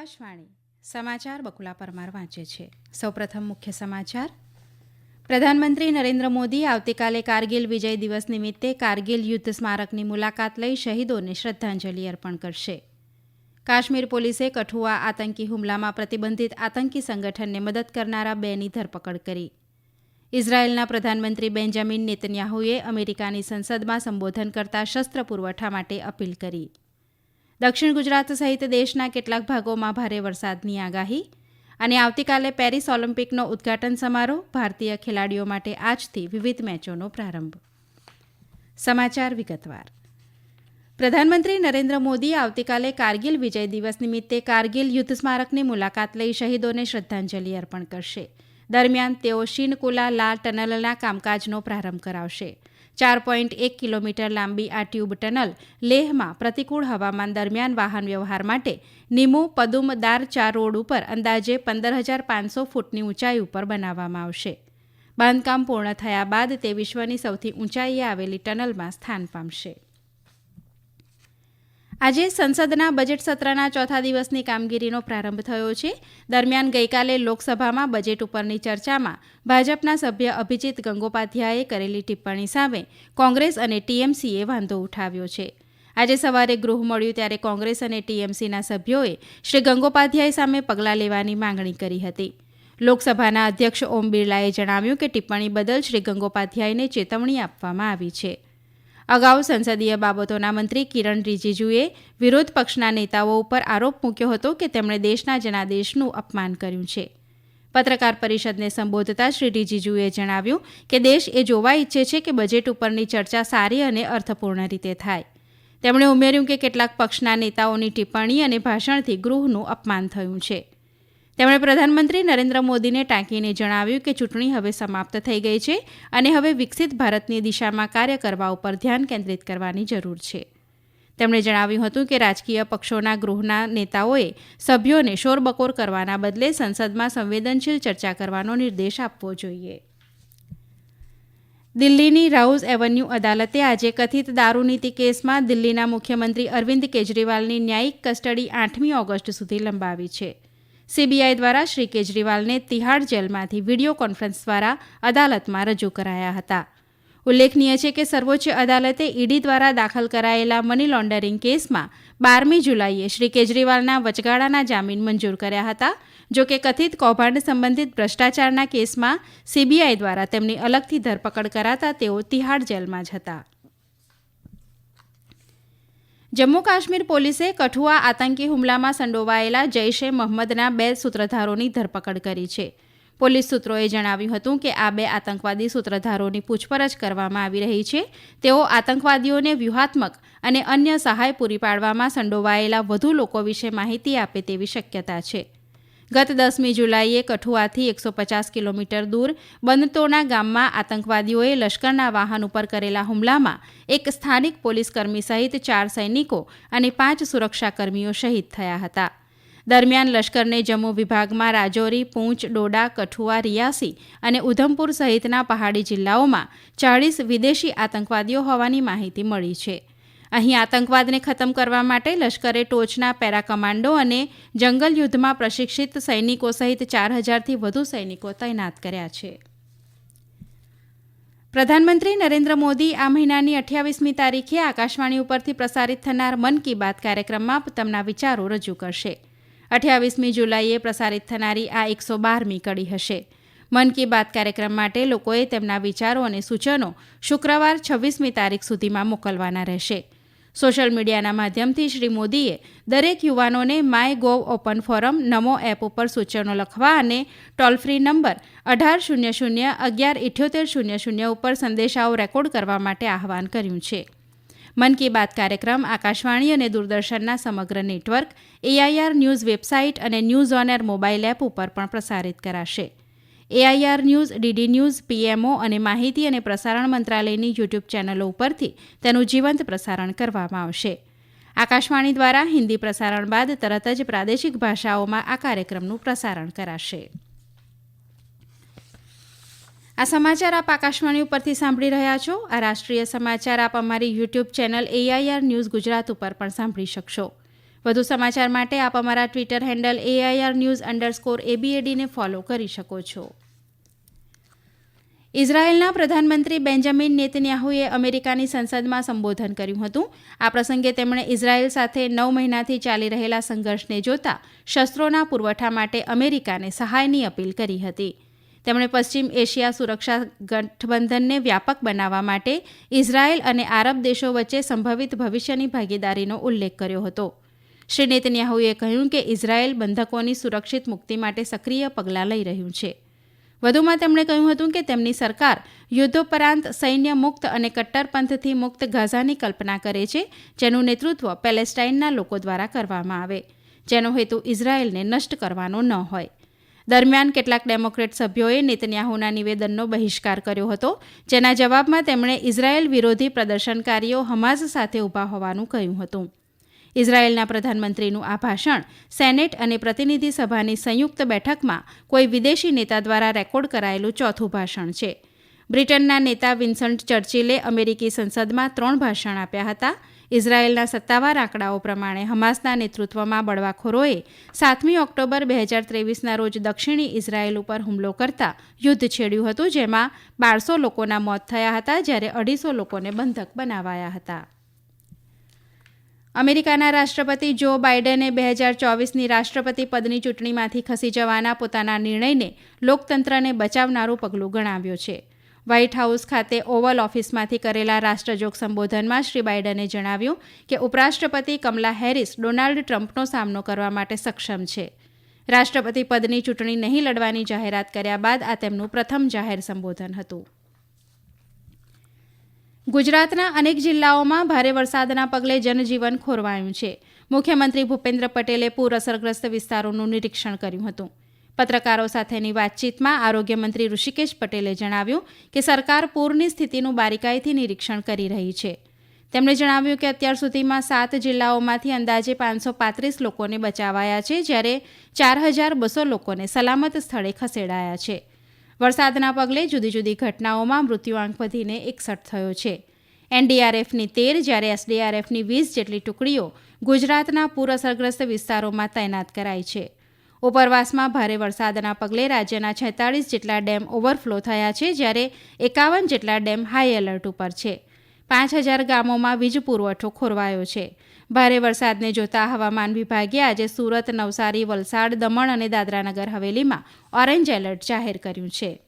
આકાશવાણી સમાચાર બકુલા પરમાર વાંચે છે. સૌપ્રથમ મુખ્ય સમાચાર. પ્રધાનમંત્રી નરેન્દ્ર મોદી આવતીકાલે કારગિલ વિજય દિવસ નિમિત્તે કારગિલ યુદ્ધ સ્મારકની મુલાકાત લઈ શહીદોને શ્રદ્ધાંજલિ અર્પણ કરશે. કાશ્મીર પોલીસે કઠુઆ આતંકી હુમલામાં પ્રતિબંધિત આતંકી સંગઠનને મદદ કરનારા બેની ધરપકડ કરી. ઇઝરાયેલના પ્રધાનમંત્રી બેન્જામિન નેતન્યાહુએ અમેરિકાની સંસદમાં સંબોધન કરતા શસ્ત્ર પુરવઠા માટે અપીલ કરી. દક્ષિણ ગુજરાત સહિત દેશના કેટલાક ભાગોમાં ભારે વરસાદની આગાહી અને આવતીકાલે પેરિસ ઓલિમ્પિકનો ઉદ્ઘાટન સમારોહ ભારતીય ખેલાડીઓ માટે આજથી વિવિધ મેચોનો પ્રારંભ. સમાચાર વિગતવાર. પ્રધાનમંત્રી નરેન્દ્ર મોદી આવતીકાલે કારગિલ વિજય દિવસ નિમિત્તે કારગિલ યુદ્ધ સ્મારકની મુલાકાત લઈ શહીદોને શ્રદ્ધાંજલિ અર્પણ કરશે. દરમિયાન તેઓ શિનકુલા લાલ ટનલના કામકાજનો પ્રારંભ કરાવશે. ચાર પોઈન્ટ એક કિલોમીટર લાંબી આ ટ્યુબ ટનલ લેહમાં પ્રતિકૂળ હવામાન દરમિયાન વાહન વ્યવહાર માટે નિમુ પદુમ દાર ચાર રોડ ઉપર અંદાજે પંદર હજાર પાંચસો ફૂટની ઊંચાઈ ઉપર બનાવવામાં આવશે. બાંધકામ પૂર્ણ થયા બાદ તે વિશ્વની સૌથી ઊંચાઈએ આવેલી ટનલમાં સ્થાન પામશે. આજે સંસદના બજેટ સત્રના ચોથા દિવસની કામગીરીનો પ્રારંભ થયો છે. દરમિયાન ગઈકાલે લોકસભામાં બજેટ ઉપરની ચર્ચામાં ભાજપના સભ્ય અભિજીત ગંગોપાધ્યાયે કરેલી ટિપ્પણી સામે કોંગ્રેસ અને ટીએમસીએ વાંધો ઉઠાવ્યો છે. આજે સવારે ગૃહ મળ્યું ત્યારે કોંગ્રેસ અને ટીએમસીના સભ્યોએ શ્રી ગંગોપાધ્યાય સામે પગલાં લેવાની માંગણી કરી હતી. લોકસભાના અધ્યક્ષ ઓમ બિરલાએ જણાવ્યું કે ટિપ્પણી બદલ શ્રી ગંગોપાધ્યાયને ચેતવણી આપવામાં આવી છે. અગાઉ સંસદીય બાબતોના મંત્રી કિરણ રિજિજુએ વિરોધ પક્ષના નેતાઓ ઉપર આરોપ મૂક્યો હતો કે તેમણે દેશના જનાદેશનું અપમાન કર્યું છે. પત્રકાર પરિષદને સંબોધતા શ્રી રિજિજુએ જણાવ્યું કે દેશ એ જોવા ઈચ્છે છે કે બજેટ ઉપરની ચર્ચા સારી અને અર્થપૂર્ણ રીતે થાય. તેમણે ઉમેર્યું કે કેટલાક પક્ષના નેતાઓની ટિપ્પણી અને ભાષણથી ગૃહનું અપમાન થયું છે. તેમણે પ્રધાનમંત્રી નરેન્દ્ર મોદીને ટાંકીને જણાવ્યું કે ચૂંટણી હવે સમાપ્ત થઈ ગઈ છે અને હવે વિકસિત ભારતની દિશામાં કાર્ય કરવા ઉપર ધ્યાન કેન્દ્રિત કરવાની જરૂર છે. તેમણે જણાવ્યું હતું કે રાજકીય પક્ષોના ગૃહના નેતાઓએ સભ્યોને શોરબકોર કરવાના બદલે સંસદમાં સંવેદનશીલ ચર્ચા કરવાનો નિર્દેશ આપવો જોઈએ. દિલ્હીની રાઉઝ એવન્યુ અદાલતે આજે કથિત દારૂનીતિ કેસમાં દિલ્હીના મુખ્યમંત્રી અરવિંદ કેજરીવાલની ન્યાયિક કસ્ટડી આઠમી ઓગસ્ટ સુધી લંબાવી છે. સીબીઆઈ દ્વારા શ્રી કેજરીવાલને તિહાડ જેલમાંથી વીડિયો કોન્ફરન્સ દ્વારા અદાલતમાં રજૂ કરાયા હતા. ઉલ્લેખનીય છે કે સર્વોચ્ચ અદાલતે ઈડી દ્વારા દાખલ કરાયેલા મની લોન્ડરિંગ કેસમાં બારમી જુલાઈએ શ્રી કેજરીવાલના વચગાળાના જામીન મંજૂર કર્યા હતા, જો કે કથિત કૌભાંડ સંબંધિત ભ્રષ્ટાચારના કેસમાં સીબીઆઈ દ્વારા તેમની અલગથી ધરપકડ કરાતા તેઓ તિહાડ જેલમાં જ હતા. જમ્મુ કાશ્મીર પોલીસે કઠુઆ આતંકી હુમલામાં સંડોવાયેલા જૈશે મહમ્મદના બે સૂત્રધારોની ધરપકડ કરી છે. પોલીસ સૂત્રોએ જણાવ્યું હતું કે આ બે આતંકવાદી સૂત્રધારોની પૂછપરછ કરવામાં આવી રહી છે. તેઓ આતંકવાદીઓને વ્યૂહાત્મક અને અન્ય સહાય પૂરી પાડવામાં સંડોવાયેલા વધુ લોકો વિશે માહિતી આપે તેવી શક્યતા છે. ગત દસમી જુલાઈએ કઠુઆથી એકસો પચાસ કિલોમીટર દૂર બંદતોના ગામમાં આતંકવાદીઓએ લશ્કરના વાહન ઉપર કરેલા હુમલામાં એક સ્થાનિક પોલીસકર્મી સહિત ચાર સૈનિકો અને પાંચ સુરક્ષાકર્મીઓ શહીદ થયા હતા. દરમિયાન લશ્કરને જમ્મુ વિભાગમાં રાજૌરી, પૂંચ, ડોડા, કઠુઆ, રિયાસી અને ઉધમપુર સહિતના પહાડી જિલ્લાઓમાં ચાળીસ વિદેશી આતંકવાદીઓ હોવાની માહિતી મળી છે. અહીં આતંકવાદને ખતમ કરવા માટે લશ્કરે ટોચના પેરા કમાન્ડો અને જંગલ યુદ્ધમાં પ્રશિક્ષિત સૈનિકો સહિત ચાર હજારથી વધુ સૈનિકો તૈનાત કર્યા છે. પ્રધાનમંત્રી નરેન્દ્ર મોદી આ મહિનાની અઠ્યાવીસમી તારીખે આકાશવાણી ઉપરથી પ્રસારિત થનાર મન કી બાત કાર્યક્રમમાં તેમના વિચારો રજૂ કરશે. અઠ્યાવીસમી જુલાઈએ પ્રસારિત થનારી આ એકસો બારમી કડી હશે. મન કી બાત કાર્યક્રમ માટે લોકોએ તેમના વિચારો અને સૂચનો શુક્રવાર છવ્વીસમી તારીખ સુધીમાં મોકલવાના રહેશે. સોશિયલ મીડિયાના માધ્યમથી શ્રી મોદીએ દરેક યુવાનોને my gov open forum Namo app ઉપર સૂચનો લખવા અને ટોલ ફ્રી નંબર અઢાર શૂન્ય શૂન્ય અગિયાર ઇઠ્યોતેર શૂન્ય શૂન્ય ઉપર સંદેશાઓ રેકોર્ડ કરવા માટે આહવાન કર્યું છે. મન કી બાત કાર્યક્રમ આકાશવાણી અને દૂરદર્શનના સમગ્ર નેટવર્ક એઆઈઆર ન્યૂઝ વેબસાઇટ અને news on air mobile app ઉપર પણ પ્રસારિત કરાશે. AIR news DD news PMO અને માહિતી અને પ્રસારણ મંત્રાલયની યુટ્યુબ ચેનલો ઉપરથી તેનું જીવંત પ્રસારણ કરવામાં આવશે. આકાશવાણી દ્વારા હિન્દી પ્રસારણ બાદ તરત જ પ્રાદેશિક ભાષાઓમાં આ કાર્યક્રમનું પ્રસારણ કરાશે. આ સમાચાર આપ આકાશવાણી ઉપરથી સાંભળી રહ્યા છો. આ રાષ્ટ્રીય સમાચાર આપ અમારી YouTube channel AIR news Gujarat ઉપર પણ સાંભળી શકશો. વધુ સમાચાર માટે આપ અમારા Twitter handle AIR news underscore એબીએડીને follow કરી શકો છો. ઇઝરાયેલના પ્રધાનમંત્રી બેન્જામિન નેતન્યાહુએ અમેરિકાની સંસદમાં સંબોધન કર્યું હતું. આ પ્રસંગે તેમણે ઇઝરાયેલ સાથે નવ મહિનાથી ચાલી રહેલા સંઘર્ષને જોતા શસ્ત્રોના પુરવઠા માટે અમેરિકાને સહાયની અપીલ કરી હતી. તેમણે પશ્ચિમ એશિયા સુરક્ષા ગઠબંધનને વ્યાપક બનાવવા માટે ઇઝરાયેલ અને આરબ દેશો વચ્ચે સંભવિત ભવિષ્યની ભાગીદારીનો ઉલ્લેખ કર્યો હતો. શ્રી નેતન્યાહુએ કહ્યું કે ઇઝરાયેલ બંધકોની સુરક્ષિત મુક્તિ માટે સક્રિય પગલાં લઈ રહ્યું છે. વધુમાં તેમણે કહ્યું હતું કે તેમની સરકાર યુદ્ધોપરાંત સૈન્ય મુક્ત અને કટ્ટરપંથથી મુક્ત ગાઝાની કલ્પના કરે છે, જેનું નેતૃત્વ પેલેસ્ટાઇનના લોકો દ્વારા કરવામાં આવે, જેનો હેતુ ઇઝરાયેલને નષ્ટ કરવાનો ન હોય. દરમિયાન કેટલાક ડેમોક્રેટ સભ્યોએ નેતન્યાહુના નિવેદનનો બહિષ્કાર કર્યો હતો, જેના જવાબમાં તેમણે ઇઝરાયેલ વિરોધી પ્રદર્શનકારીઓ હમાઝ સાથે ઊભા હોવાનું કહ્યું હતું. ઇઝરાયેલના પ્રધાનમંત્રીનું આ ભાષણ સેનેટ અને પ્રતિનિધિ સભાની સંયુક્ત બેઠકમાં કોઈ વિદેશી નેતા દ્વારા રેકોર્ડ કરાયેલું ચોથું ભાષણ છે. બ્રિટનના નેતા વિન્સન્ટ ચર્ચિલે અમેરિકી સંસદમાં ત્રણ ભાષણ આપ્યા હતા. ઇઝરાયેલના સત્તાવાર આંકડાઓ પ્રમાણે હમાસના નેતૃત્વમાં બળવાખોરોએ સાતમી ઓક્ટોબર બે હજાર ત્રેવીસના રોજ દક્ષિણી ઇઝરાયેલ ઉપર હુમલો કરતા યુદ્ધ છેડ્યું હતું, જેમાં બારસો લોકોના મોત થયા હતા, જ્યારે અઢીસો લોકોને બંધક બનાવાયા હતા. અમેરિકાના રાષ્ટ્રપતિ જો બાઇડને બે હજાર ચોવીસની રાષ્ટ્રપતિ પદની ચૂંટણીમાંથી ખસી જવાના પોતાના નિર્ણયને લોકતંત્રને બચાવનારું પગલું ગણાવ્યો છે. વ્હાઇટ હાઉસ ખાતે ઓવલ ઓફિસમાંથી કરેલા રાષ્ટ્રજોગ સંબોધનમાં શ્રી બાઇડને જણાવ્યું કે ઉપરાષ્ટ્રપતિ કમલા હેરિસ ડોનાલ્ડ ટ્રમ્પનો સામનો કરવા માટે સક્ષમ છે. રાષ્ટ્રપતિ પદની ચૂંટણી નહીં લડવાની જાહેરાત કર્યા બાદ આ તેમનું પ્રથમ જાહેર સંબોધન હતું. ગુજરાતના અનેક જિલ્લાઓમાં ભારે વરસાદના પગલે જનજીવન ખોરવાયું છે. મુખ્યમંત્રી ભૂપેન્દ્ર પટેલે પૂર અસરગ્રસ્ત વિસ્તારોનું નિરીક્ષણ કર્યું હતું. પત્રકારો સાથેની વાતચીતમાં આરોગ્યમંત્રી ઋષિકેશ પટેલે જણાવ્યું કે સરકાર પૂરની સ્થિતિનું બારીકાઈથી નિરીક્ષણ કરી રહી છે. તેમણે જણાવ્યું કે અત્યાર સુધીમાં સાત જિલ્લાઓમાંથી અંદાજે પાંચસો પાંત્રીસ લોકોને બચાવાયા છે, જ્યારે ચાર હજાર બસો લોકોને સલામત સ્થળે ખસેડાયા છે. વરસાદના પગલે જુદી જુદી ઘટનાઓમાં મૃત્યુઆંક વધીને એકસઠ થયો છે. એનડીઆરએફની તેર જ્યારે એસડીઆરએફની વીસ જેટલી ટુકડીઓ ગુજરાતના પૂર અસરગ્રસ્ત વિસ્તારોમાં તૈનાત કરાઈ છે. ઉપરવાસમાં ભારે વરસાદના પગલે રાજ્યના છેતાળીસ જેટલા ડેમ ઓવરફ્લો થયા છે જ્યારે એકાવન જેટલા ડેમ હાઈ એલર્ટ ઉપર છે. પાંચ હજાર ગામોમાં વીજ પુરવઠો ખોરવાયો છે. ભારે વરસાદને જોતા હવામાન વિભાગે આજે સુરત, નવસારી, વલસાડ, દમણ અને દાદરાનગર હવેલીમાં ઓરેન્જ એલર્ટ જાહેર કર્યું છે.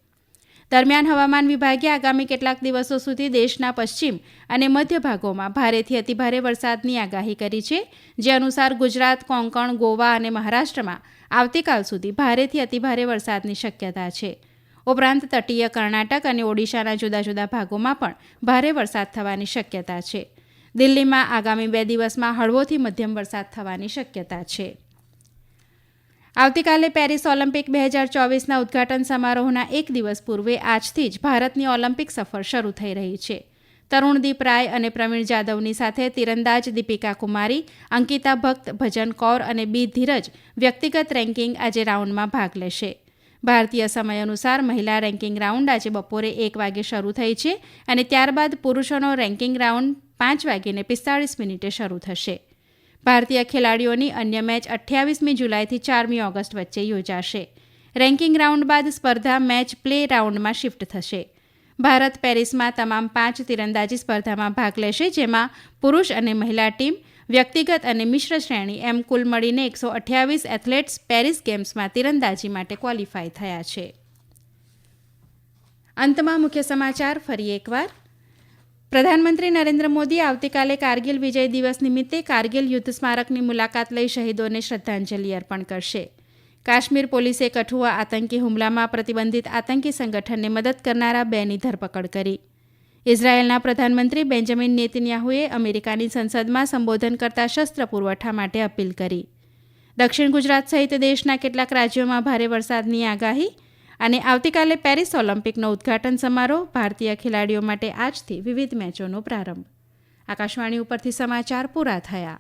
દરમિયાન હવામાન વિભાગે આગામી કેટલાક દિવસો સુધી દેશના પશ્ચિમ અને મધ્ય ભાગોમાં ભારેથી અતિભારે વરસાદની આગાહી કરી છે, જે અનુસાર ગુજરાત, કોંકણ, ગોવા અને મહારાષ્ટ્રમાં આવતીકાલ સુધી ભારેથી અતિભારે વરસાદની શક્યતા છે. ઉપરાંત તટીય કર્ણાટક અને ઓડિશાના જુદા જુદા ભાગોમાં પણ ભારે વરસાદ થવાની શક્યતા છે. દિલ્હીમાં આગામી બે દિવસમાં હળવોથી મધ્યમ વરસાદ થવાની શક્યતા છે. આવતીકાલે પેરિસ ઓલિમ્પિક બે હજાર ચોવીસના ઉદ્ઘાટન સમારોહના એક દિવસ પૂર્વે આજથી જ ભારતની ઓલિમ્પિક સફર શરૂ થઈ રહી છે. તરુણદીપ રાય અને પ્રવીણ જાદવની સાથે તીરંદાજ દીપિકા કુમારી, અંકિતા ભક્ત, ભજન કૌર અને બી ધીરજ વ્યક્તિગત રેન્કિંગ આજે રાઉન્ડમાં ભાગ લેશે. ભારતીય સમય અનુસાર મહિલા રેન્કિંગ રાઉન્ડ આજે બપોરે એક વાગે શરૂ થઈ છે અને ત્યારબાદ પુરુષોનો રેન્કિંગ રાઉન્ડ પાંચ વાગીને પિસ્તાળીસ મિનિટે શરૂ થશે. ભારતીય ખેલાડીઓની અન્ય મેચ અઠ્યાવીસમી જુલાઈથી ચારમી ઓગસ્ટ વચ્ચે યોજાશે. રેન્કિંગ રાઉન્ડ બાદ સ્પર્ધા મેચ પ્લે રાઉન્ડમાં શિફ્ટ થશે. ભારત પેરિસમાં તમામ પાંચ તીરંદાજી સ્પર્ધામાં ભાગ લેશે, જેમાં પુરુષ અને મહિલા ટીમ વ્યક્તિગત અને મિશ્ર શ્રેણી એમ કુલ મળીને એકસો અઠ્યાવીસ એથ્લેટ્સ પેરિસ ગેમ્સમાં તીરંદાજી માટે ક્વોલિફાય થયા છે. અંતમાં મુખ્ય સમાચાર, ફરી એકવાર. પ્રધાનમંત્રી નરેન્દ્ર મોદી આવતીકાલે કારગિલ વિજય દિવસ નિમિત્તે કારગિલ યુદ્ધ સ્મારકની મુલાકાત લઈ શહીદોને શ્રદ્ધાંજલિ અર્પણ કરશે. કાશ્મીર પોલીસે કઠુઆ આતંકી હુમલામાં પ્રતિબંધિત આતંકી સંગઠનને મદદ કરનારા બેની ધરપકડ કરી. ઇઝરાયેલના પ્રધાનમંત્રી બેન્જામિન નેતન્યાહુએ અમેરિકાની સંસદમાં સંબોધન કરતા શસ્ત્ર પુરવઠા માટે અપીલ કરી. દક્ષિણ ગુજરાત સહિત દેશના કેટલાક રાજ્યોમાં ભારે વરસાદની આગાહી અને આવતીકાલે પેરિસ ઓલિમ્પિકનો ઉદ્ઘાટન સમારોહ ભારતીય ખેલાડીઓ માટે આજથી વિવિધ મેચોનો પ્રારંભ. આકાશવાણી ઉપરથી સમાચાર પૂરા થયા.